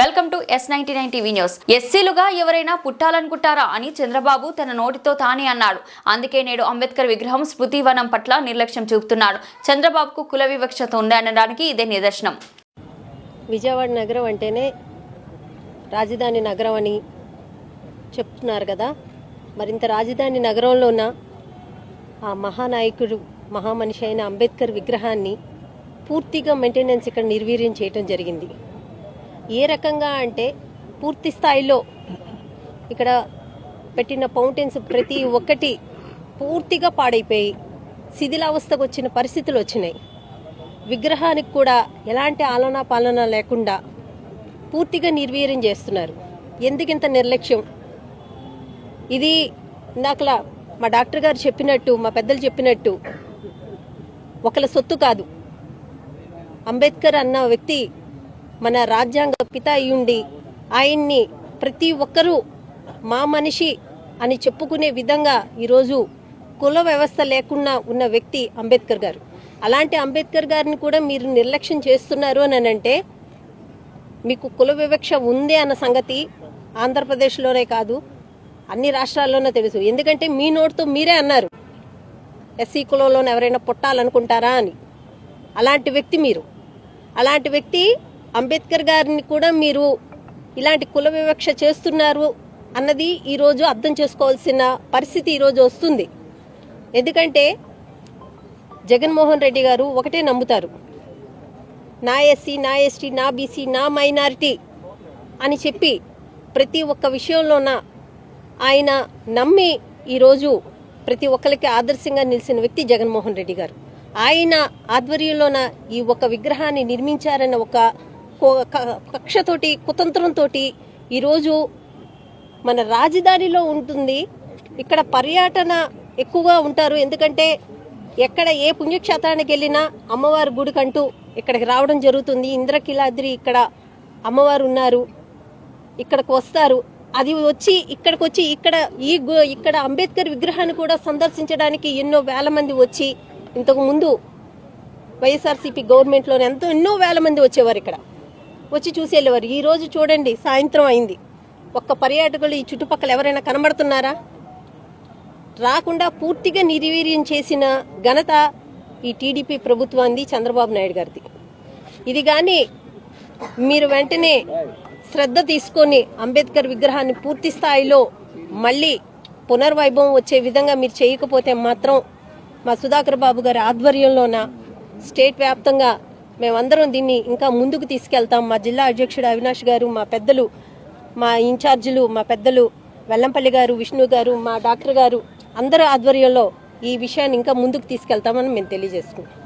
Welcome to S ninety nine TV news. ఎస్సీలుగా ఎవరైనా పుట్టాలనుకుంటారా అని చంద్రబాబు తన నోటితో తానే అన్నాడు. అందుకే నేడు అంబేద్కర్ విగ్రహం స్మృతివనం పట్ల నిర్లక్ష్యం చూపుతున్నాడు. చంద్రబాబుకు కుల వివక్షత ఉందనడానికి ఇదే నిదర్శనం. విజయవాడ నగరం అంటేనే రాజధాని నగరం అని చెప్తున్నారు కదా. మరింత రాజధాని నగరంలో ఉన్న ఆ మహానాయకుడు మహామనిషి అయిన అంబేద్కర్ విగ్రహాన్ని పూర్తిగా మెయింటెనెన్స్ ఇక్కడ నిర్వీర్యం చేయటం జరిగింది. ఏ రకంగా అంటే పూర్తి స్థాయిలో ఇక్కడ పెట్టిన ఫౌంటైన్స్ ప్రతి ఒక్కటి పూర్తిగా పాడైపోయి శిథిలావస్థకు వచ్చిన పరిస్థితులు వచ్చినాయి. విగ్రహానికి కూడా ఎలాంటి ఆలనా పాలన లేకుండా పూర్తిగా నిర్వీర్యం చేస్తున్నారు. ఎందుకింత నిర్లక్ష్యం? ఇది ఇందాకలా మా డాక్టర్ గారు చెప్పినట్టు మా పెద్దలు చెప్పినట్టు ఒకళ్ళ సొత్తు కాదు. అంబేద్కర్ అన్న వ్యక్తి మన రాజ్యాంగ పిత అయ్యుండి ఆయన్ని ప్రతి ఒక్కరూ మా మనిషి అని చెప్పుకునే విధంగా ఈరోజు కుల వ్యవస్థ లేకుండా ఉన్న వ్యక్తి అంబేద్కర్ గారు. అలాంటి అంబేద్కర్ గారిని కూడా మీరు నిర్లక్ష్యం చేస్తున్నారు అని అంటే మీకు కుల వివక్ష ఉంది అన్న సంగతి ఆంధ్రప్రదేశ్లోనే కాదు అన్ని రాష్ట్రాల్లోనే తెలుసు. ఎందుకంటే మీ నోటితో మీరే అన్నారు ఎస్సీ కులంలో ఎవరైనా పుట్టాలనుకుంటారా అని. అలాంటి వ్యక్తి మీరు. అలాంటి వ్యక్తి అంబేద్కర్ గారిని కూడా మీరు ఇలాంటి కుల వివక్ష చేస్తున్నారు అన్నది ఈరోజు అర్థం చేసుకోవాల్సిన పరిస్థితి ఈరోజు వస్తుంది. ఎందుకంటే జగన్మోహన్ రెడ్డి గారు ఒకటే నమ్ముతారు. నా ఎస్సీ నా ఎస్టీ నా బీసీ నా మైనారిటీ అని చెప్పి ప్రతి ఒక్క విషయంలోన ఆయన నమ్మి ఈరోజు ప్రతి ఒక్కరికి ఆదర్శంగా నిలిచిన వ్యక్తి జగన్మోహన్ రెడ్డి గారు. ఆయన ఆధ్వర్యంలోన ఈ ఒక విగ్రహాన్ని నిర్మించారన్న ఒక కక్షతోటి కుతంత్రంతో ఈరోజు మన రాజధానిలో ఉంటుంది. ఇక్కడ పర్యటన ఎక్కువగా ఉంటారు. ఎందుకంటే ఎక్కడ ఏ పుణ్యక్షేత్రానికి వెళ్ళినా అమ్మవారి గుడికంటూ ఇక్కడికి రావడం జరుగుతుంది. ఇంద్రకిలాద్రి ఇక్కడ అమ్మవారు ఉన్నారు. ఇక్కడికి వస్తారు. అది వచ్చి ఇక్కడికి వచ్చి ఇక్కడ ఈ ఇక్కడ అంబేద్కర్ విగ్రహాన్ని కూడా సందర్శించడానికి ఎన్నో వేల మంది వచ్చి ఇంతకు ముందు వైఎస్ఆర్సీపీ గవర్నమెంట్లోనే ఎంతో ఎన్నో వేల మంది వచ్చేవారు ఇక్కడ. వచ్చి చూసి వెళ్ళేవారు ఈరోజు చూడండి సాయంత్రం అయింది. ఒక్క పర్యాటకులు ఈ చుట్టుపక్కల ఎవరైనా కనబడుతున్నారా? రాకుండా పూర్తిగా నిర్వీర్యం చేసిన ఘనత ఈ టీడీపీ ప్రభుత్వాన్ని చంద్రబాబు నాయుడు గారిది. ఇది కానీ మీరు వెంటనే శ్రద్ధ తీసుకొని అంబేద్కర్ విగ్రహాన్ని పూర్తి స్థాయిలో మళ్ళీ పునర్వైభవం వచ్చే విధంగా మీరు చేయకపోతే మాత్రం మా సుధాకర్ బాబు గారి ఆధ్వర్యంలోన స్టేట్ వ్యాప్తంగా మేమందరం దీన్ని ఇంకా ముందుకు తీసుకెళ్తాం. మా జిల్లా అధ్యక్షుడు అవినాష్ గారు మా పెద్దలు మా ఇన్ఛార్జీలు మా పెద్దలు వెల్లంపల్లి గారు విష్ణు గారు మా డాక్టర్ గారు అందరి ఆధ్వర్యంలో ఈ విషయాన్ని ఇంకా ముందుకు తీసుకెళ్తామని మేము తెలియజేసుకుంటాం